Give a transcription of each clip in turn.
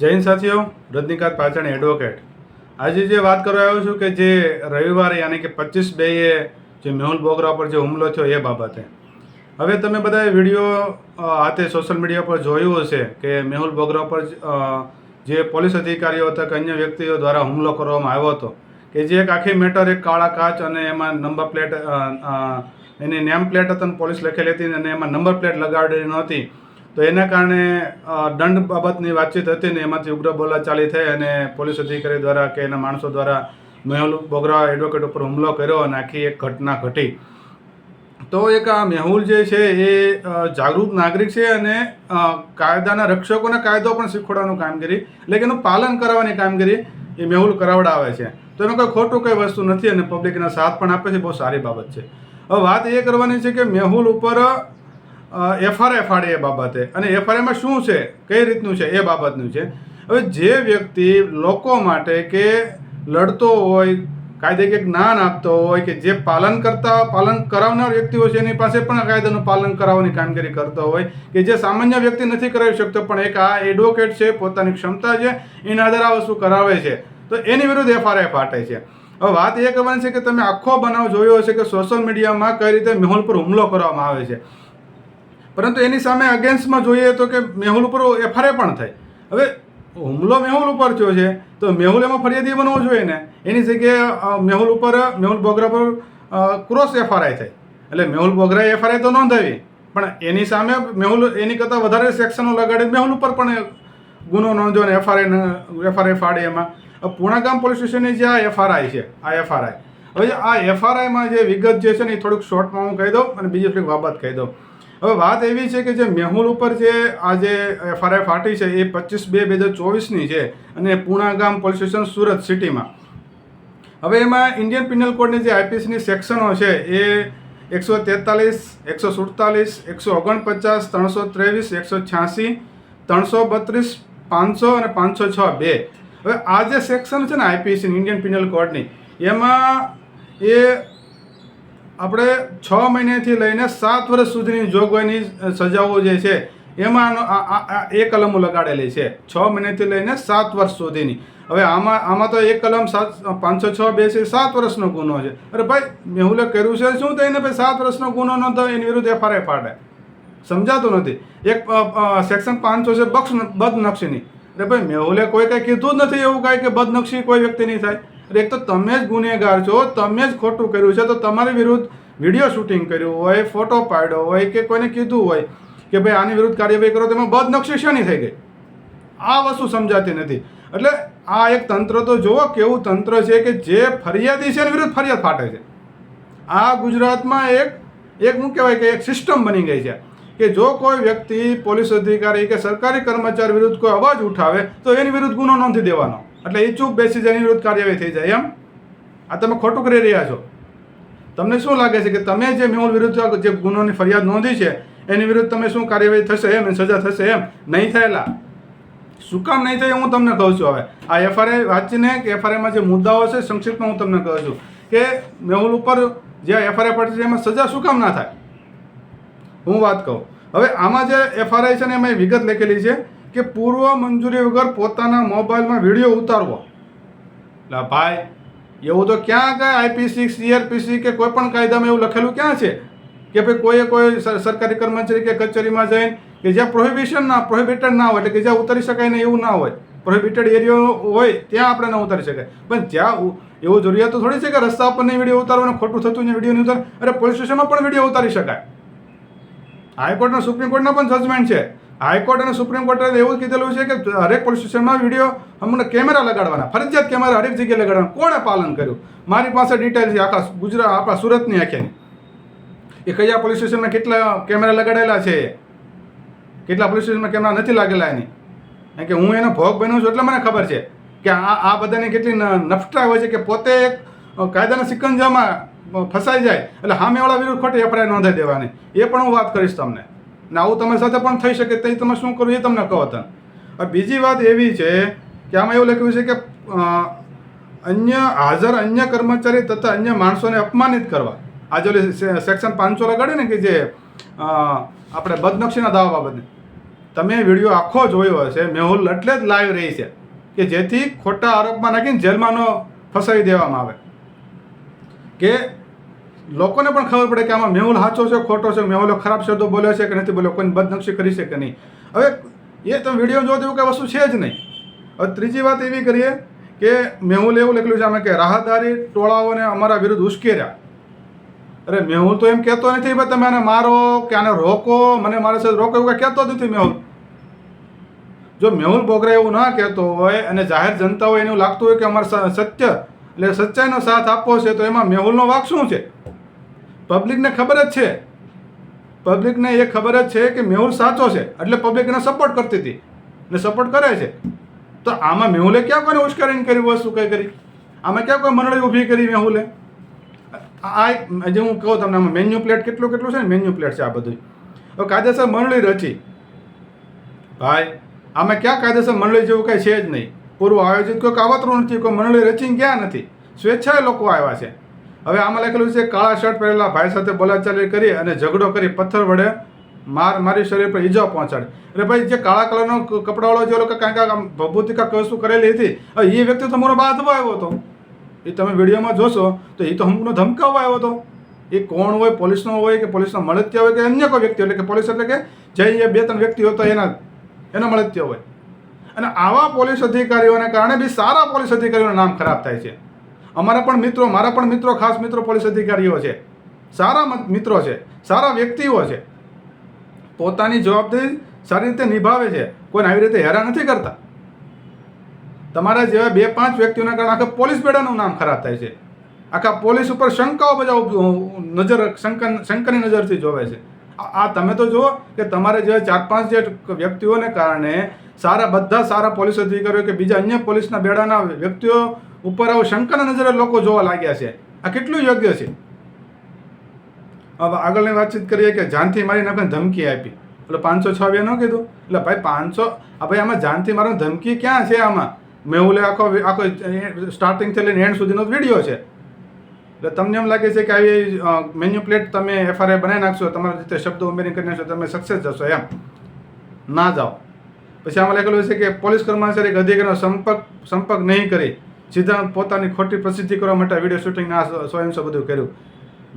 જૈન સાથીઓ, રજનીકાંત પાછાણી એડવોકેટ આજે જે વાત કરવા આવ્યો છું કે જે રવિવારે યાની કે પચીસ બેએ જે મેહુલ બોગરા પર જે હુમલો થયો એ બાબતે. હવે તમે બધા વીડિયો હાથે સોશિયલ મીડિયા પર જોયું હશે કે મેહુલ બોગરા પર જે પોલીસ અધિકારીઓ હતા કે અન્ય વ્યક્તિઓ દ્વારા હુમલો કરવામાં આવ્યો હતો, કે જે એક આખી મેટર એક કાળા કાચ અને એમાં નંબર પ્લેટ એની નેમ પ્લેટ હતા પોલીસ લખેલી હતી અને એમાં નંબર પ્લેટ લગાડેલી નહોતી. તો એના કારણે દંડ બાબતની વાતચીત હતી ને એમાંથી ઉગ્ર બોલાચાલી થઈ અને પોલીસ અધિકારી દ્વારા કે એના માણસો દ્વારા મેહુલ બોગરા એડવોકેટ ઉપર હુમલો કર્યો અને આખી એક ઘટના ઘટી. તો એક આ મેહુલ જે છે એ જાગૃત નાગરિક છે અને કાયદાના રક્ષકોને કાયદો પણ શીખવાડવાનું કામગીરી એટલે કે એનું પાલન કરાવવાની કામગીરી એ મેહુલ કરાવડાવે છે. તો એનું કોઈ ખોટું કંઈ વસ્તુ નથી અને પબ્લિકના સાથ પણ આપે છે, બહુ સારી બાબત છે. હવે વાત એ કરવાની છે કે મેહુલ ઉપર એફઆરઆઈ ફાડે એ બાબતે. અને એફઆરએમાં શું છે? કઈ રીતનું છે? એ બાબતનું છે. હવે જે વ્યક્તિ લોકો માટે કે લડતો હોય, કાયદે જ્ઞાન આપતો હોય, કે જે પાલન કરતા, પાલન કરાવનાર વ્યક્તિઓ છે, એની પાસે પણ કાયદાનું પાલન કરાવવાની કામગીરી કરતો હોય, કે જે સામાન્ય વ્યક્તિ નથી કરાવી શકતો, પણ એક આ એડવોકેટ છે, પોતાની ક્ષમતા છે, એના આધારે આ વસ્તુ કરાવે છે, તો એની વિરુદ્ધ એફઆરઆઈ ફાટે છે. હવે વાત એ કરવાની છે કે તમે આખો બનાવ જોયો હશે કે સોશિયલ મીડિયામાં કઈ રીતે મેહુલ પર હુમલો કરવામાં આવે છે. પરંતુ એની સામે અગેન્સ્ટમાં જોઈએ તો કે મેહુલ ઉપર એફઆરઆઈ પણ થઈ. હવે હુમલો મેહુલ ઉપર થયો છે, તો મેહુલ એમાં ફરિયાદી બનવો જોઈએ ને? એની જગ્યાએ મેહુલ ઉપર, મેહુલ બોગરા પર ક્રોસ એફઆરઆઈ થઈ. એટલે મેહુલ બોગરાએ એફઆરઆઈ તો નોંધાવી, પણ એની સામે મેહુલ, એની કરતાં વધારે સેક્શનો લગાડી મેહુલ ઉપર પણ ગુનો નોંધ્યો અને એફઆરઆઈ એફઆરઆઈ ફાડે એમાં. પૂર્ણાગામ પોલીસ સ્ટેશનની જે આ એફઆરઆઈ છે, આ એફઆરઆઈ. હવે આ એફઆરઆઈમાં જે વિગત જે છે ને એ થોડુંક શોર્ટમાં હું કહી દઉં અને બીજી થોડીક બાબત કહી દઉં. હવે વાત એવી છે કે જે મેહુલ ઉપર જે આ જે એફઆરઆઈ ફાટી છે, એ પચીસ બે બે હજાર ચોવીસની છે અને પૂર્ણાગામ પોલીસ સ્ટેશન સુરત સિટીમાં. હવે એમાં ઇન્ડિયન પિનલ કોડની જે આઈપીસીની સેક્શનો છે, એ એકસો તેતાલીસ, એકસો સુડતાલીસ, એકસો ઓગણપચાસ, ત્રણસો ત્રેવીસ, એકસો છ્યાસી, ત્રણસો બત્રીસ, પાંચસો અને પાંચસો છ બે. હવે આ જે સેક્શન છે ને આઈપીસીની ઇન્ડિયન પિનલ કોડની, એમાં એ આપણે છ મહિનેથી લઈને સાત વર્ષ સુધીની જોગવાઈની સજાઓ જે છે, એમાં એ કલમો લગાડેલી છે. છ મહિનેથી લઈને સાત વર્ષ સુધીની. હવે આમાં આમાં તો એક કલમ સાત, પાંચસો છ બે છે સાત વર્ષનો ગુનો છે. અરે ભાઈ મેહુલે કર્યું છે, શું તો એને ભાઈ સાત વર્ષનો ગુનો ન નોંધાવે એની વિરુદ્ધ એફઆરઆઈ ફાડે સમજાતું નથી. એક સેક્શન પાંચસો છે, બક્ષ, બદનક્ષીની. અરે ભાઈ મેહુલે કોઈ કંઈ કીધું જ નથી એવું કાંઈ કે બદનક્ષી કોઈ વ્યક્તિ નહીં થાય. એક તો તમે જ ગુનેગાર છો, તમે જ ખોટું કર્યું છે, તો તમારી વિરુદ્ધ વીડિયો શૂટિંગ કર્યું હોય, ફોટો પાડ્યો હોય કે કોઈને કીધું હોય કે ભાઈ આની વિરુદ્ધ કાર્યવાહી કરો, તેમાં બદનક્ષી શેની થઈ ગઈ? આ વસ્તુ સમજાતી નથી. એટલે આ એક તંત્ર તો જુઓ કેવું તંત્ર છે કે જે ફરિયાદી છે એની વિરુદ્ધ ફરિયાદ ફાટે છે. આ ગુજરાતમાં એક એક શું કહેવાય કે એક સિસ્ટમ બની ગઈ છે કે જો કોઈ વ્યક્તિ પોલીસ અધિકારી કે સરકારી કર્મચારી વિરુદ્ધ કોઈ અવાજ ઉઠાવે, તો એની વિરુદ્ધ ગુનો નોંધી દેવાનો. એટલે એ ચૂપ બેસી જાય એની વિરુદ્ધ કાર્યવાહી થઈ જાય, એમ? આ તમે ખોટું કરી રહ્યા છો. તમને શું લાગે છે કે તમે જે મેહુલ વિરુદ્ધ જે ગુનોની ફરિયાદ નોંધી છે, એની વિરુદ્ધ તમે શું કાર્યવાહી થશે એમ સજા થશે એમ? નહીં થયેલા. શું કામ નહીં થાય હું તમને કહું છું હવે. આ એફઆરઆઈ વાંચીને કે એફઆરઆઈમાં જે મુદ્દાઓ છે સંક્ષિપ્તમાં હું તમને કહું છું કે મેહુલ ઉપર જે એફઆરઆઈ પડશે એમાં સજા શું કામ ના થાય? હું વાત કહું. હવે આમાં જે એફઆરઆઈ છે ને એમાં વિગત લખેલી છે કે પૂર્વ મંજૂરી વગર પોતાના મોબાઈલમાં વીડિયો ઉતારવો. એટલે ભાઈ, એવું તો ક્યાં કાંઈ આઈપીસી સીઆરપીસી કે કોઈ પણ કાયદામાં એવું લખેલું ક્યાં છે? કે ભાઈ કોઈએ કોઈ સરકારી કર્મચારી કે કચેરીમાં જઈને કે જ્યાં પ્રોહિબિશન ના પ્રોહિબિટેડ ના હોય, એટલે કે જ્યાં ઉતારી શકાય ને એવું ના હોય પ્રોહિબિટેડ એરિયો હોય, ત્યાં આપણે ન ઉતારી શકાય. પણ જ્યાં એવું જરૂરિયાત તો થોડી છે કે રસ્તા પર નહીં વીડિયો ઉતારવાનો, ખોટું થતું નહીં વીડિયો નહીં ઉતાર અરે પોલીસ સ્ટેશનમાં પણ વીડિયો ઉતારી શકાય. હાઈકોર્ટના, સુપ્રીમ કોર્ટના પણ જજમેન્ટ છે. હાઈકોર્ટ અને સુપ્રીમ કોર્ટે એવું કીધેલું છે કે હરેક પોલીસ સ્ટેશનમાં વીડિયો અમને કેમેરા લગાડવાના, ફરજિયાત કેમેરા હરેક જગ્યાએ લગાડવાના. કોણે પાલન કર્યું? મારી પાસે ડિટેલ છે, આખા ગુજરાત, આપણા સુરતની આખીની. એ કયા પોલીસ સ્ટેશનમાં કેટલા કેમેરા લગાડેલા છે? કેટલા પોલીસ સ્ટેશનમાં કેમેરા નથી લાગેલા એની? કારણ કે હું એનો ભોગ બન્યો છું એટલે મને ખબર છે કે આ આ બધાની કેટલી નફટા હોય છે કે પોતે એક કાયદાના સિકંજામાં ફસાઈ જાય. એટલે સામેવાળા વિરુદ્ધ ખોટી એફઆઈઆર નોંધાઈ દેવાની. એ પણ હું વાત કરીશ તમને. ને આવું તમારી સાથે પણ થઈ શકે તે તમે શું કરવું એ તમને કહો તને હવે બીજી વાત એવી છે કે આમાં એવું લખ્યું છે કે અન્ય હાજર અન્ય કર્મચારી તથા અન્ય માણસોને અપમાનિત કરવા. આજે સેક્શન પાંચસો લગાડે ને કે જે આપણે બદનક્ષીના દાવા બાબતે. તમે વીડિયો આખો જોયો હશે, મેહુલ એટલે જ લાઈવ રહી છે. કે જેથી ખોટા આરોપમાં નાખીને જેલમાંનો ફસાવી દેવામાં આવે. કે લોકોને પણ ખબર પડે કે આમાં મેહુલ સાચો છે, ખોટો છે, મેહુલો ખરાબ શબ્દો બોલ્યો છે કે નથી બોલ્યો કોઈને બદનક્ષી કરી છે કે નહીં. હવે એ તમે વીડિયો જોવો તેવું કઈ વસ્તુ છે જ નહીં. હવે ત્રીજી વાત એવી કરીએ કે મેહુલ એવું લખેલું છે અમે કે રાહદારી ટોળાઓને અમારા વિરુદ્ધ ઉશ્કેર્યા. અરે મેહુલ તો એમ કહેતો નથી, ભાઈ તમે આને મારો કે આને રોકો? મને મારા સાથે રોકો? એવું કાંઈ કહેતો નથી મેહુલ. જો મેહુલ બોગરા એવું ના કહેતો હોય અને જાહેર જનતા હોય એને લાગતું હોય કે અમારે સત્ય એટલે સચ્ચાઈનો સાથ આપવો છે, તો એમાં મેહુલનો વાક શું છે? પબ્લિકને ખબર જ છે. પબ્લિકને એ ખબર જ છે કે મેહુલ સાચો છે. એટલે પબ્લિક એને સપોર્ટ કરતી હતી. ને સપોર્ટ કરે છે. તો આમાં મેહુલે ક્યાં કોઈને ઉશ્કેરણી કરી વસ્તુ કઈ કરી? આમાં ક્યાં કોઈ મંડળી ઊભી કરી મેહુલે? આ જે હું કહું તમને, આમાં મેન્યુ પ્લેટ કેટલું કેટલું છે ને? મેન્યુ પ્લેટ છે આ બધું હવે કાયદેસર મંડળી રચી. ભાઈ, આમાં ક્યાં કાયદેસર મંડળી જેવું કાંઈ છે જ નહીં. પૂર્વ આયોજિત કોઈ કાવતરું નથી, કોઈ મંડળી રચીને ક્યાં નથી. સ્વેચ્છાએ લોકો આવ્યા છે. હવે આમાં લખેલું છે, કાળા શર્ટ પહેરેલા ભાઈ સાથે બોલાચાલી કરી અને ઝઘડો કરી પથ્થર વડે માર મારી શરીર પર ઈજા પહોંચાડે. એટલે ભાઈ, જે કાળા કલરનો કપડાવાળો જે લોકો કાંઈક આમ ભભૂતિકા કશું કરેલી હતી એ વ્યક્તિ તમારો બાંધવા આવ્યો હતો. એ તમે વિડીયોમાં જોશો તો એ તો હમણાં ધમકાવવા આવ્યો હતો. એ કોણ હોય, પોલીસનો હોય કે પોલીસનો મળત્ય હોય કે અન્ય કોઈ વ્યક્તિ એટલે કે પોલીસ એટલે કે જે બે ત્રણ વ્યક્તિ હતો એના એના મળત્ય હોય. અને આવા પોલીસ અધિકારીઓને કારણે બી સારા પોલીસ અધિકારીઓનું નામ ખરાબ થાય છે. અમારા પણ મિત્રો, મારા પણ મિત્રો, ખાસ મિત્રો, પોલીસ અધિકારીઓ છે. સારા મિત્રો છે. સારા વ્યક્તિઓ છે. પોતાની જવાબદારી સારી રીતે નિભાવે છે. કોઈને આવી રીતે હેરાન નથી કરતા. તમારા જેવા બે, પાંચ વ્યક્તિઓના કારણે આખા પોલીસ બેડાનું નામ ખરાબ થાય છે. આખા પોલીસ ઉપર શંકાઓ બધા નજર, શંકન, શંકાની નજરથી જોવે છે. આ તમે તો જુઓ કે તમારે જેવા ચાર, પાંચ જે વ્યક્તિઓને કારણે સારા, બધા સારા પોલીસ અધિકારીઓ કે બીજા અન્ય પોલીસના બેડાના વ્યક્તિઓ ઉપર આવું શંકાના નજરે લોકો જોવા લાગ્યા છે. આ કેટલું યોગ્ય છે? હવે આગળની વાતચીત કરીએ કે જાનથી મારી નાખે ધમકી આપી. એટલે પાંચસો છ બે ન કીધું? એટલે ભાઈ પાંચસો ભાઈ આમાં જાનથી મારો ધમકી ક્યાં છે આમાં? મેહુલે આખો આખો સ્ટાર્ટિંગથી લઈને એન્ડ સુધીનો વીડિયો છે. એટલે તમને એમ લાગે છે કે આવી મેન્યુ પ્લેટ તમે એફઆરઆઈ બનાવી નાખશો, તમારા રીતે શબ્દો ઉમેરી કરી નાખશો, તમે સક્સેસ જશો એમ. ના જાઓ. પછી આમાં લખેલું છે કે પોલીસ કર્મચારી અધિકારીનો સંપર્ક સંપર્ક નહીં કરી. સીધા પોતાની ખોટી પ્રસિદ્ધિ કરવા માટે વીડિયો શૂટિંગના સ્વયંસો બધું કર્યું.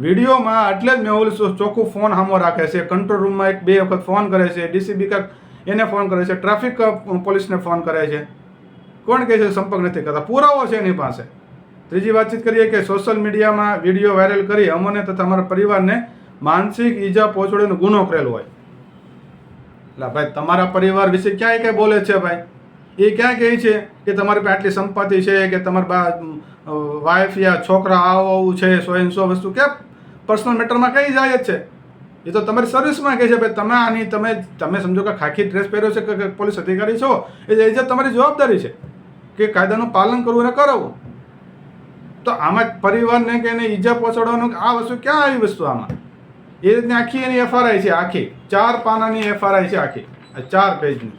વિડીયોમાં એટલે જ મેહુલ ચોખ્ખું ફોન હામો રાખે છે. કંટ્રોલ રૂમમાં એક બે વખત ફોન કરે છે. ડીસીબી કાંક એને ફોન કરે છે. ટ્રાફિક પોલીસને ફોન કરે છે. કોણ કહે છે? સંપર્ક નથી કરતા. પુરાવો છે એની પાસે. ત્રીજી વાતચીત કરીએ કે સોશિયલ મીડિયામાં વીડિયો વાયરલ કરી અમને તથા અમારા પરિવારને માનસિક ઈજા પહોંચાડવાનો ગુનો કરેલો હોય. એટલે ભાઈ, તમારા પરિવાર વિશે ક્યાંય કંઈ બોલે છે ભાઈ? એ ક્યાં કહે છે કે તમારી પાસે આટલી સંપત્તિ છે કે તમારી બા વાઈફ યા છોકરા આવું આવું છે, સો એન સો વસ્તુ. કે પર્સનલ મેટરમાં કઈ જાય જ છે? એ તો તમારી સર્વિસમાં કહે છે, ભાઈ, તમે આની તમે તમે સમજો કે ખાખી ડ્રેસ પહેર્યો છે કે- પોલીસ અધિકારી છો? એ જે તમારી જવાબદારી છે કે કાયદાનું પાલન કરવું અને કરાવવું. તો આમાં પરિવારને કે એને ઈજા પહોંચાડવાનું આ વસ્તુ ક્યાં આવી વસ્તુ આમાં? એ રીતની આખી એની એફઆરઆઈ છે, આખી. ચાર પાનાની એફઆરઆઈ છે આખી. ચાર પેજની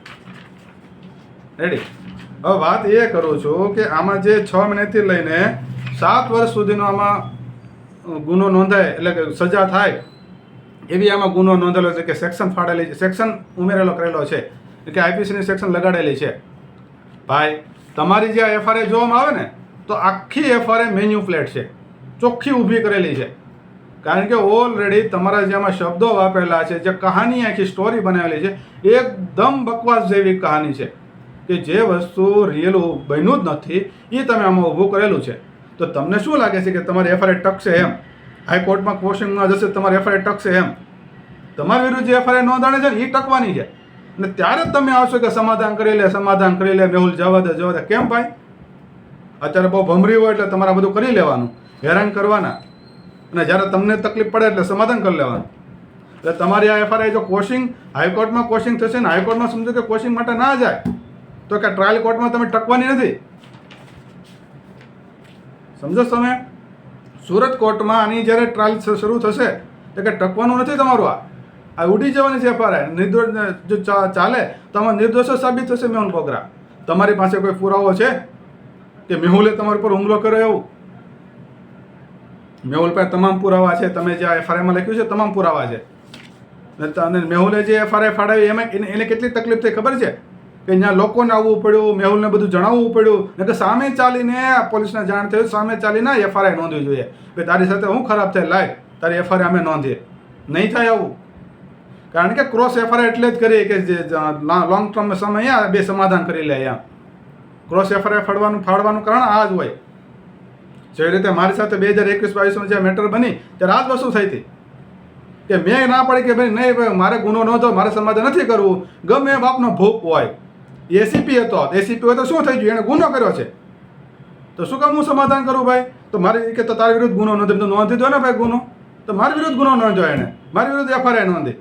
રેડી હવે વાત એ કરું છું કે આમાં જે છ મહિનાથી લઈને સાત વર્ષ સુધીનો આમાં ગુનો નોંધાય, એટલે કે સજા થાય, એવી આમાં ગુનો નોંધેલો છે કે સેક્શન ફાડેલી છે, સેક્શન ઉમેરેલો કરેલો છે કે આઈપીસીની સેક્શન લગાડેલી છે. ભાઈ, તમારી જે એફઆરએ જોવામાં આવે ને, તો આખી એફઆરએ મેન્યુ પ્લેટ છે, ચોખ્ખી ઊભી કરેલી છે. કારણ કે ઓલરેડી તમારા જે આમાં શબ્દો વાપરેલા છે, જે કહાની આખી સ્ટોરી બનાવેલી છે, એકદમ બકવાસ જેવી કહાની છે. કે જે વસ્તુ રિયલ બન્યું જ નથી એ તમે આમાં ઊભું કરેલું છે. તો તમને શું લાગે છે કે તમારી એફઆરઆઈ ટકશે એમ? હાઈકોર્ટમાં ક્વેશ્ચનમાં જશે, તમારી એફઆરઆઈ ટકશે એમ? તમારી વિરુદ્ધ જે એફઆરઆઈ નોંધાણી છે ને એ ટકવાની છે. અને ત્યારે જ તમે આવશો કે સમાધાન કરી લે, સમાધાન કરી લે, મેહુલ જવા દે જવા દે. કેમ ભાઈ? અત્યારે બહુ ભમરી હોય એટલે તમારે બધું કરી લેવાનું. હેરાન કરવાના. અને જ્યારે તમને તકલીફ પડે એટલે સમાધાન કરી લેવાનું. એટલે તમારી આ એફઆરઆઈ જો કોશિંગ હાઈકોર્ટમાં કોશિંગ થશે ને હાઈકોર્ટમાં સમજો કે કોશિંગ માટે ના જાય. તો કે ટ્રાયલ કોર્ટમાં તમે ટકવાની નથી? સમજો તમે? સુરત કોર્ટમાં આની જ્યારે ટ્રાયલ શરૂ થશે, તો કે ટકવાનું નથી તમારું આ? આ ઉડી જવાની છે અપારે નિર્દોષ જો ચાલે, તો આમાં નિર્દોષ સાબિત થશે મેહુલ બોગરા. તમારી પાસે કોઈ પુરાવો છે? કે મેહુલે તમારી પર હુમલો કર્યો એવું? મેહુલ પાસે તમામ પુરાવા છે, તમે જે એફઆરઆઈમાં લખ્યું છે, તમામ પુરાવા છે. અને મેહુલે જે એફઆરઆઈ ફાડાવી, એમાં એને કેટલી તકલીફ થઈ ખબર છે? કે ત્યાં લોકોને આવવું પડ્યું, મેહુલને બધું જણાવવું પડ્યું. ને કે સામે ચાલીને પોલીસને જાણ થયું સામે ચાલીને એફઆરઆઈ નોંધવી જોઈએ. કે તારી સાથે હું ખરાબ થાય, લાય, તારી એફઆરઆઈ અમે નોંધીએ. નહીં થાય આવું. કારણ કે ક્રોસ એફઆરઆઈ એટલે જ કરીએ કે જે લોંગ ટર્મ સમય બે સમાધાન કરી લે અહીંયા. ક્રોસ એફઆરઆઈ ફાડવાનું ફાડવાનું કારણ આ જ હોય. જેવી રીતે મારી સાથે બે હજાર એકવીસ બાવીસમાં જે મેટર બની, ત્યારે આ જ વસ્તુ થઈ હતી. કે મેં ના પડી કે ભાઈ, નહીં મારે ગુનો નોંધો, મારે સમાધાન નથી કરવું. ગમે બાપનો ભૂપ હોય. એસીપી હતો. એસીપી હોય તો શું થઈ ગયું? એણે ગુનો કર્યો છે. તો શું કામ હું સમાધાન કરું ભાઈ? તો મારી કે તો તારી વિરુદ્ધ ગુનો નોંધી. નોંધી દો ને ભાઈ ગુનો? તો મારી વિરુદ્ધ ગુનો નોંધ્યો એણે મારી વિરુદ્ધ એફઆરઆઈ નોંધી.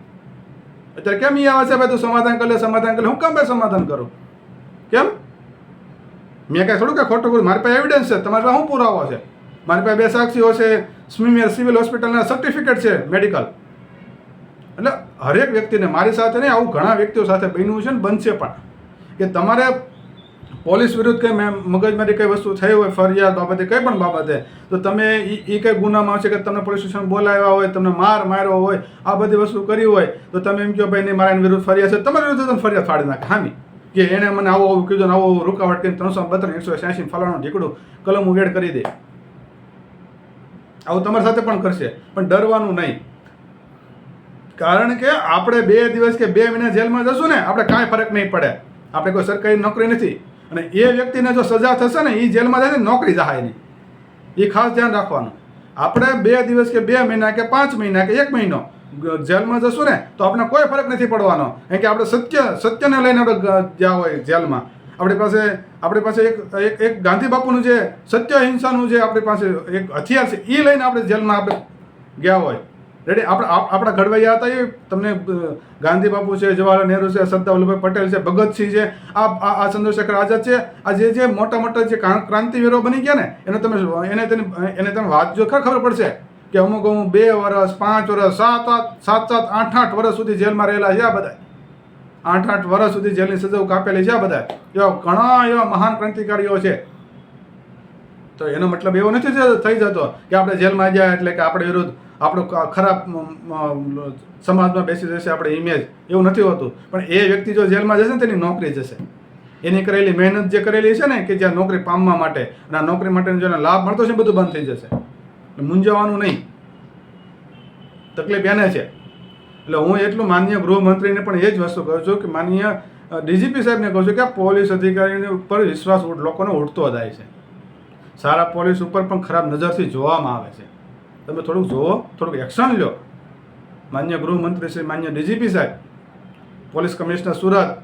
અત્યારે કેમ એ આવે છે ભાઈ તું સમાધાન કરી લે, સમાધાન કરી હું કેમ ભાઈ સમાધાન કરું? કેમ? મેં કાંઈ થોડું કે ખોટું કર્યું? મારી પાસે એવિડન્સ છે. તમારી પાસે શું પુરાવો છે? મારી પાસે બે સાક્ષીઓ છે. સ્મીમિયર સિવિલ હોસ્પિટલના સર્ટિફિકેટ છે મેડિકલ એટલે હરેક વ્યક્તિને મારી સાથે નહીં, આવું ઘણા વ્યક્તિઓ સાથે બન્યું છે ને બનશે પણ. કે તમારે પોલીસ વિરુદ્ધ કંઈ મેં મગજમારી કંઈ વસ્તુ થઈ હોય, ફરિયાદ બાબતે કંઈ પણ બાબતે, તો તમે એ એ કંઈ ગુનામાં છે કે તમને પોલીસ સ્ટેશન બોલાવ્યા હોય, તમને માર માર્યો હોય, આ બધી વસ્તુ કરી હોય, તો તમે એમ કહો, ભાઈ, નહીં, મારા એની વિરુદ્ધ ફરિયાદ છે. તમારી વિરુદ્ધ તમે ફરિયાદ ફાડી નાખે, હામી. કે એણે મને આવો આવું કીધું આવું રૂકાવટ કરીને ત્રણસો બત્રીસ, એકસો છ્યાસી ફલાણું ઢીકડું કલમ ઉગેડ કરી દે. આવું તમારી સાથે પણ કરશે, પણ ડરવાનું નહીં. કારણ કે આપણે બે દિવસ કે બે મહિના જેલમાં જશું ને, આપણે કાંઈ ફરક નહીં પડે. આપણે કોઈ સરકારી નોકરી નથી. અને એ વ્યક્તિને જો સજા થશે ને એ જેલમાં જાય ને, નોકરી જહાય નહીં. એ ખાસ ધ્યાન રાખવાનું. આપણે બે દિવસ કે બે મહિના કે પાંચ મહિના કે એક મહિનો જેલમાં જશું ને, તો આપણે કોઈ ફરક નથી પડવાનો. કારણ કે આપણે સત્ય, સત્યને લઈને આપણે જ્યાં હોય જેલમાં. આપણી પાસે આપણી પાસે એક એક એક ગાંધી બાપુનું જે સત્ય હિંસાનું જે આપણી પાસે એક હથિયાર છે એ લઈને આપણે જેલમાં આપણે ગયા હોય. રેડી આપણા આપ- આપણા ઘડવૈયા હતા એ તમને ગાંધી બાપુ છે, જવાહરલાલ નહેરુ છે સરદાર વલ્લભભાઈ પટેલ છે, ભગતસિંહ છે, આ આ ચંદ્રશેખર આઝાદ છે, આ જે જે મોટા મોટા જે ક્રાં- ક્રાંતિવીરો બની ગયા ને, એને તમે એને તેની એને તમે વાત જો ખબર ખબર પડશે કે અમુક અમુક બે વર્ષ પાંચ વર્ષ સાત આઠ સાત સાત આઠ આઠ વર્ષ સુધી જેલમાં રહેલા છે આ બધા. આઠ આઠ વર્ષ સુધી જેલની સજાઓ કાપેલી છે આ બધા. એવા ઘણા એવા મહાન ક્રાંતિકારીઓ છે. તો એનો મતલબ એવો નથી થઈ જતો કે આપણે જેલમાં ગયા એટલે કે આપણે વિરુદ્ધ આપણું ખરાબ સમાજમાં બેસી જશે આપણે ઇમેજ એવું નથી હોતું. પણ એ વ્યક્તિ જો જેલમાં જશે ને તેની નોકરી જશે. એની કરેલી મહેનત જે કરેલી છે ને કે જ્યાં નોકરી પામવા માટે, અને આ નોકરી માટેનો જેને લાભ મળતો છે બધું બંધ થઈ જશે. મૂંઝાવાનું નહીં. તકલીફ એને છે. એટલે હું એટલું માન્ય ગૃહમંત્રીને પણ એ જ વસ્તુ કહું છું કે માન્ય ડીજીપી સાહેબને કહું છું કે આ પોલીસ અધિકારીની ઉપર વિશ્વાસ લોકોનો ઉઠતો જાય છે. સારા પોલીસ ઉપર પણ ખરાબ નજરથી જોવામાં આવે છે. તમે થોડુંક જુઓ, થોડુંક એક્શન લો માન્ય ગૃહમંત્રી શ્રી, માન્ય ડીજીપી સાહેબ, પોલીસ કમિશનર સુરત.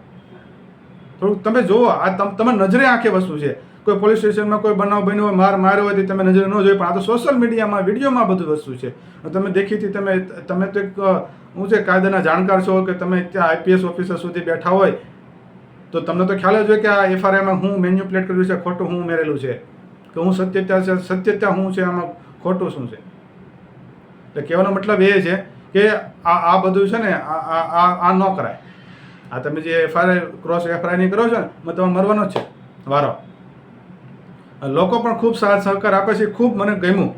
થોડુંક તમે જુઓ, આ તમ નજરે આંખે વસ્તુ છે. કોઈ પોલીસ સ્ટેશનમાં કોઈ બનાવ બન્યો હોય, માર માર્યો હોય તમે નજરે ન જોઈ, પણ આ તો સોશિયલ મીડિયામાં વિડીયોમાં બધું વસ્તુ છે. તમે દેખીથી તમે તમે તો એક હું છે કાયદાના જાણકાર છો કે તમે ત્યાં આઈપીએસ ઓફિસર સુધી બેઠા હોય, તો તમને તો ખ્યાલ જ હોય કે આ એફઆરઆઈમાં હું મેન્યુપ્લેટ કર્યું છે, ખોટું હું ઉમેરેલું છે. કે હું સત્યતા છે સત્યતા હું છે, આમાં ખોટું શું છે? એટલે કહેવાનો મતલબ એ છે કે આ આ બધું છે ને, આ આ આ ન કરાય. આ તમે જે એફઆઈઆર ક્રોસ એફઆરઆઈ કરો છો ને, એમાં તમારે મરવાનો જ છે. વારો. લોકો પણ ખૂબ સાથ સહકાર આપે છે, ખૂબ મને ગમ્યું.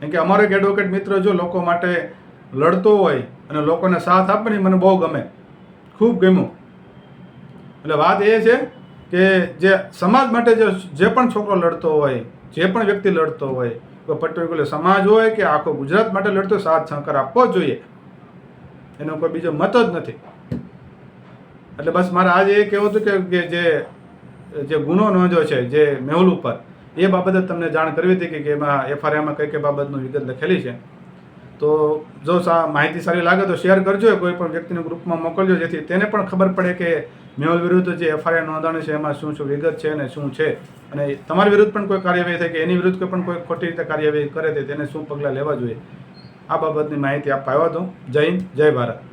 કેમ કે અમારો એક એડવોકેટ મિત્ર જો લોકો માટે લડતો હોય અને લોકોને સાથ આપે ને મને બહુ ગમે. ખૂબ ગમ્યું. એટલે વાત એ છે કે જે સમાજ માટે જે પણ છોકરો લડતો હોય, જે પણ વ્યક્તિ લડતો હોય પર્ટિક્યુલર સમાજ હોય કે આખો ગુજરાત માટે લડતો સાથ સહકાર આપવો જોઈએ. એનો કોઈ બીજો મત જ નથી. એટલે બસ મારે આજે એ કહેવું હતું કે- જે જે ગુનો નોંધ્યો છે, જે મેહુલ ઉપર, એ બાબતે તમને જાણ કરવી હતી કે- કે એમાં એફઆરઆઈમાં કઈ કઈ બાબતનું વિગત લખેલી છે. તો જો સા માહિતી સારી લાગે તો શેર કરજો, કોઈ પણ વ્યક્તિને ગ્રુપમાં મોકલજો, જેથી તેને પણ ખબર પડે કે મેહુલ વિરુદ્ધ જે એફઆઈઆર નોંધાણી છે, એમાં શું શું વિગત છે અને શું છે? અને તમારી વિરુદ્ધ પણ કોઈ કાર્યવાહી થાય કે એની વિરુદ્ધ પણ કોઈ ખોટી રીતે કાર્યવાહી કરે તે તેને શું પગલાં લેવા જોઈએ? આ બાબતની માહિતી આપવા આવ્યો હતો. જય હિન્દ, જય ભારત.